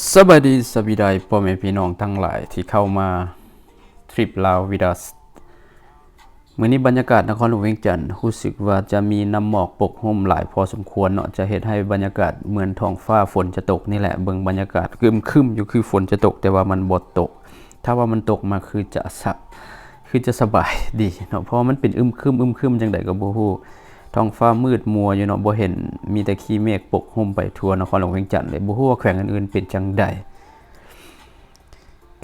สวัสดีสวีดายพ่อแม่พี่น้องทั้งหลายที่เข้ามาทริปลาววิดัสมื้อนี้บรรยากาศนครหลวงเวียงจันทน์รู้สึกว่าจะมีน้ำหมอกปกคลุมหลายพอสมควรเนาะจะเฮ็ดให้บรรยากาศเหมือนท้องฟ้าฝนจะตกนี่แหละเบิ่งบรรยากาศครึมอยู่คือฝนจะตกแต่ว่ามันบ่ตก ถ้าว่ามันตกมาคือจะสับคือจะสบายดีเนาะเพราะว่ามันเป็นอึมครึมอึมครึมจังไดก็บ่ฮู้ ท้องฟ้ามืดมัวอยู่เนาะบ่เห็นมีแต่ขี้เมฆปกคลุมไปทั่วนครหลวงเวียงจันทน์เลยบ่ฮู้ว่าแขวงอื่นๆเป็นจังใด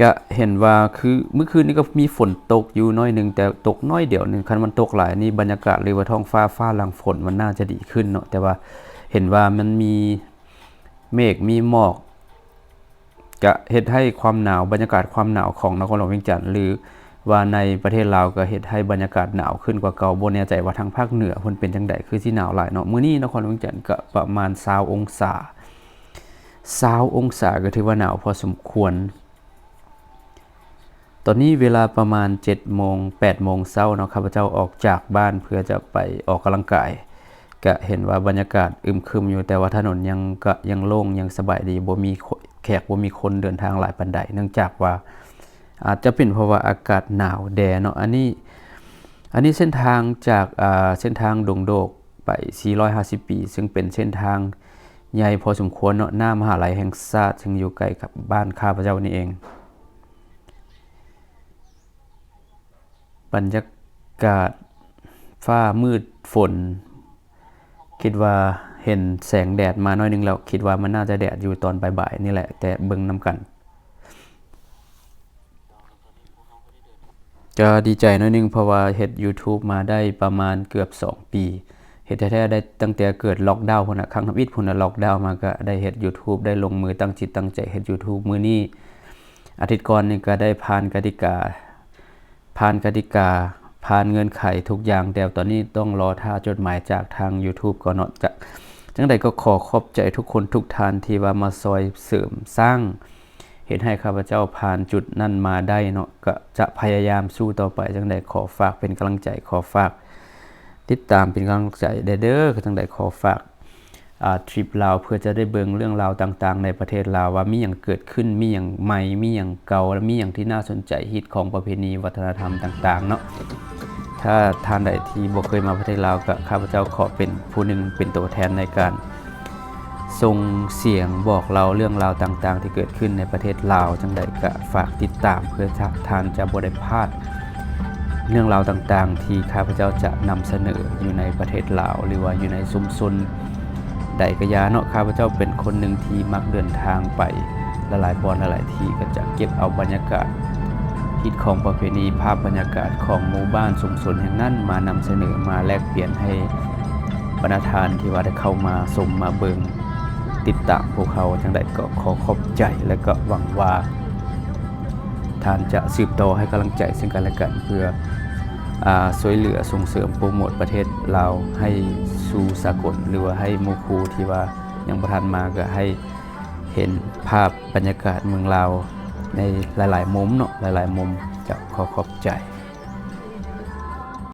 ก็เห็นว่าคือเมื่อคืนนี้ก็มีฝนตกอยู่น้อยหนึ่งแต่ตกน้อยเดียวหนึ่งคันมันตกหลายนี่บรรยากาศหรือว่าท้องฟ้าฟ้าหลังฝนมันน่าจะดีขึ้นเนาะแต่ว่าเห็นว่ามันมีเมฆมีหมอกก็เฮ็ดให้ความหนาวบรรยากาศความหนาวของนครหลวงเวียงจันทน์หรือ ว่าในประเทศลาวก็เฮ็ดให้บรรยากาศหนาวขึ้นกว่าเก่าบ่แน่ใจว่าทางภาคเหนือเพิ่นเป็นจังไดคือสิหนาวหลายเนาะมื้อนี้นครหลวงเวียงจันทน์ก็ประมาณ20องศา20องศาก็ถือว่าหนาวพอสมควร ตอนนี้เวลาประมาณ7โมง8โมงเช้าเนาะข้าพเจ้าออกจากบ้านเพื่อจะไปออกกำลังกายก็เห็นว่าบรรยากาศอึมครึมอยู่แต่ว่าถนนยังก็ยังโล่งยังสบายดีบ่มีแขกบ่มีคนเดินทางหลายปานใดเนื่องจากว่า อาจจะเป็นเพราะว่าอากาศหนาวแดดเนาะอันนี้อันนี้เส้นทางจากอ่าเส้นทางดงโดกไป 450 ปี ซึ่งเป็นเส้นทางใหญ่พอสมควรเนาะหน้ามหาลัยแห่งชาติซึ่งอยู่ใกล้กับบ้านข้าพเจ้านี่เอง บรรยากาศฟ้ามืดฝน คิดว่าเห็นแสงแดดมาหน้อยหนึงแล้ว คิดว่ามันน่าจะแดดอยู่ตอนบ่ายๆนี่แหละ แต่เบิ่งนำกัน จะดีใจน้อยหนึงเพราะว่าเฮ็ด YouTube มาได้ประมาณเกือบ 2 ปีเฮ็ดแท้ๆได้ตั้งแต่เกิดล็อกดาวน์พุ่นน่ะครั้งทำอิฐพุ่นน่ะล็อกดาวน์มาก็ได้เฮ็ด YouTube ได้ลงมือตั้งจิตตั้งใจเฮ็ด YouTube มื้อนี้อาทิตย์ก่อนนี่ก็ได้ผ่านกติกา ผ่านกติกา ผ่านเงื่อนไขทุกอย่างแต่ตอนนี้ต้องรอท่าจดหมายจากทาง YouTube ก่อนเนาะจะจังใดก็ขอขอบใจทุกคนทุกท่านที่ว่ามาซอยเสริมสร้าง เห็นให้ข้าพเจ้าผ่านจุดนั้นมาได้เนาะก็จะพยายามสู้ต่อไปจังใดขอฝากเป็นกำลังใจขอฝาก ติดตามเป็นกำลังใจเด้อจังใดขอฝากอ่าทริปลาวเพื่อจะได้เบิงเรื่องราวต่างๆ ในประเทศลาวว่ามีหยังเกิดขึ้นมีหยังใหม่มีหยังเก่าและมีหยังที่น่าสนใจฮิตของประเพณีวัฒนธรรมต่างๆเนาะถ้าท่านใดที่บ่เคยมาประเทศลาวก็ข้าพเจ้าขอเป็นผู้หนึ่งเป็นตัวแทนในการ ส่งเสียงบอกเราเรื่องราวต่างๆ ที่เกิดขึ้นในประเทศลาวจังใดก็ฝากติดตามเพื่อท่านจะบ่ได้พาดเรื่องราวต่างๆ ที่ข้าพเจ้าจะนำเสนออยู่ในประเทศลาว หรือว่าอยู่ในชุมชนใดกะยาเนาะข้าพเจ้าเป็นคนหนึ่งที่มักเดินทางไปลหลายๆบอนหลายที่ก็จะเก็บเอาบรรยากาศฮิตของประเพณีภาพบรรยากาศของหมู่บ้านชุมชนแห่งนั้นมานำเสนอมาแลกเปลี่ยนให้บรรณาทานที่ว่าได้เข้ามาชมมาเบิง ติดตามพวกเขาจังใดก็ขอขอบใจและก็หวังว่าท่านจะสืบต่อให้กำลังใจซึ่งกันและกันเพื่ออาช่วยเหลือส่งเสริมโปรโมทประเทศเราให้สู่สากลหรือว่าให้หมูคูที่ว่ายังประทานมาก็ให้เห็นภาพบรรยากาศเมืองลาในหลาย ๆ มุมเนาะหลาย ๆ มุมจะขอขอบใจ